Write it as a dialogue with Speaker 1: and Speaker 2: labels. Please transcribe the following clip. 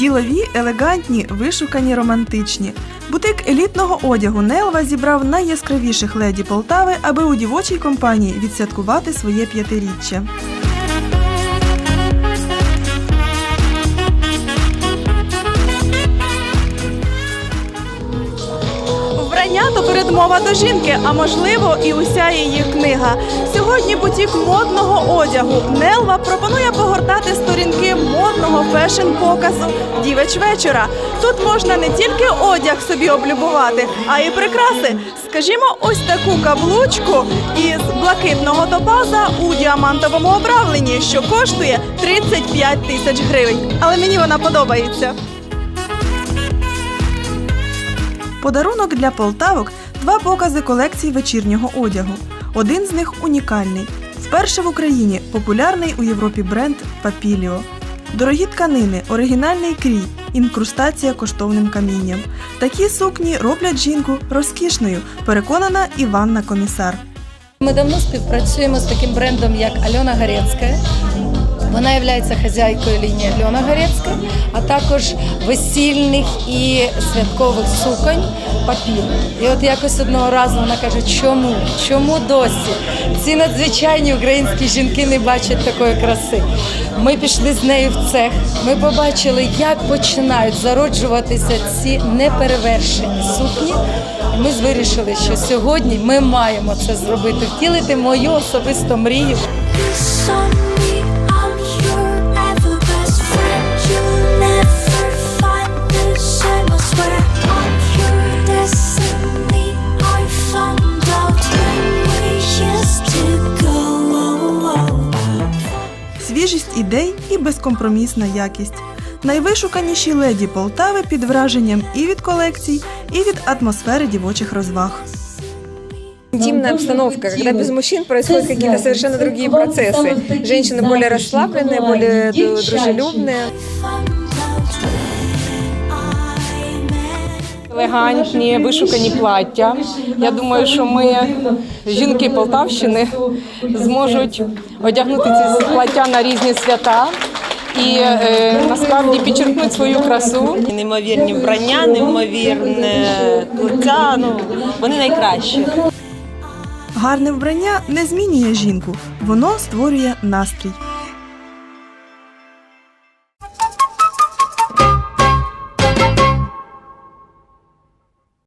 Speaker 1: ділові, елегантні, вишукані, романтичні. Бутик елітного одягу Нелва зібрав найяскравіших леді Полтави, аби у дівочій компанії відсвяткувати своє п'ятиріччя. Вбрання то передмова до жінки, а можливо і уся її книга. Сьогодні бутік модного одягу Нелва пропонує погортати сторінки модного фешн-показу Дівеч вечора. Тут можна не тільки одяг собі облюбувати, а й прикраси. Скажімо, ось таку каблучку із блакитного топаза у діамантовому обравленні, що коштує 35 тисяч гривень. Але мені вона подобається. Подарунок для полтавок два покази колекцій вечірнього одягу. Один з них унікальний. Вперше в Україні популярний у Європі бренд Папіліо. Дорогі тканини, оригінальний крій, інкрустація коштовним камінням. Такі сукні роблять жінку розкішною, переконана Іванна Комісар.
Speaker 2: Ми давно співпрацюємо з таким брендом, як Альона Гарецька. Вона є хазяйкою лінії Альона Гарецька, а також весільних і святкових суконь папір. І от якось одного разу вона каже, чому? Чому досі ці надзвичайні українські жінки не бачать такої краси? Ми пішли з нею в цех. Ми побачили, як починають зароджуватися ці неперевершені сукні. Ми вирішили, що сьогодні ми маємо це зробити, втілити мою особисту мрію.
Speaker 1: Свіжість ідей і безкомпромісна якість. Найвишуканіші леді Полтави під враженням і від колекцій, і від атмосфери дівочих розваг.
Speaker 3: интимная обстановка, когда без мужчин происходят какие-то совершенно другие процессы. Женщины более расслабленные, более ду- дружелюбные.
Speaker 4: Елегантні, вишукані плаття. Я думаю, що ми, жінки Полтавщини, зможуть одягнути ці плаття на різні свята і е, насправді підчеркнути свою красу.
Speaker 5: Неймовірні вбрання, неймовірне плиття, ну вони найкращі.
Speaker 1: Гарне вбрання не змінює жінку, воно створює настрій.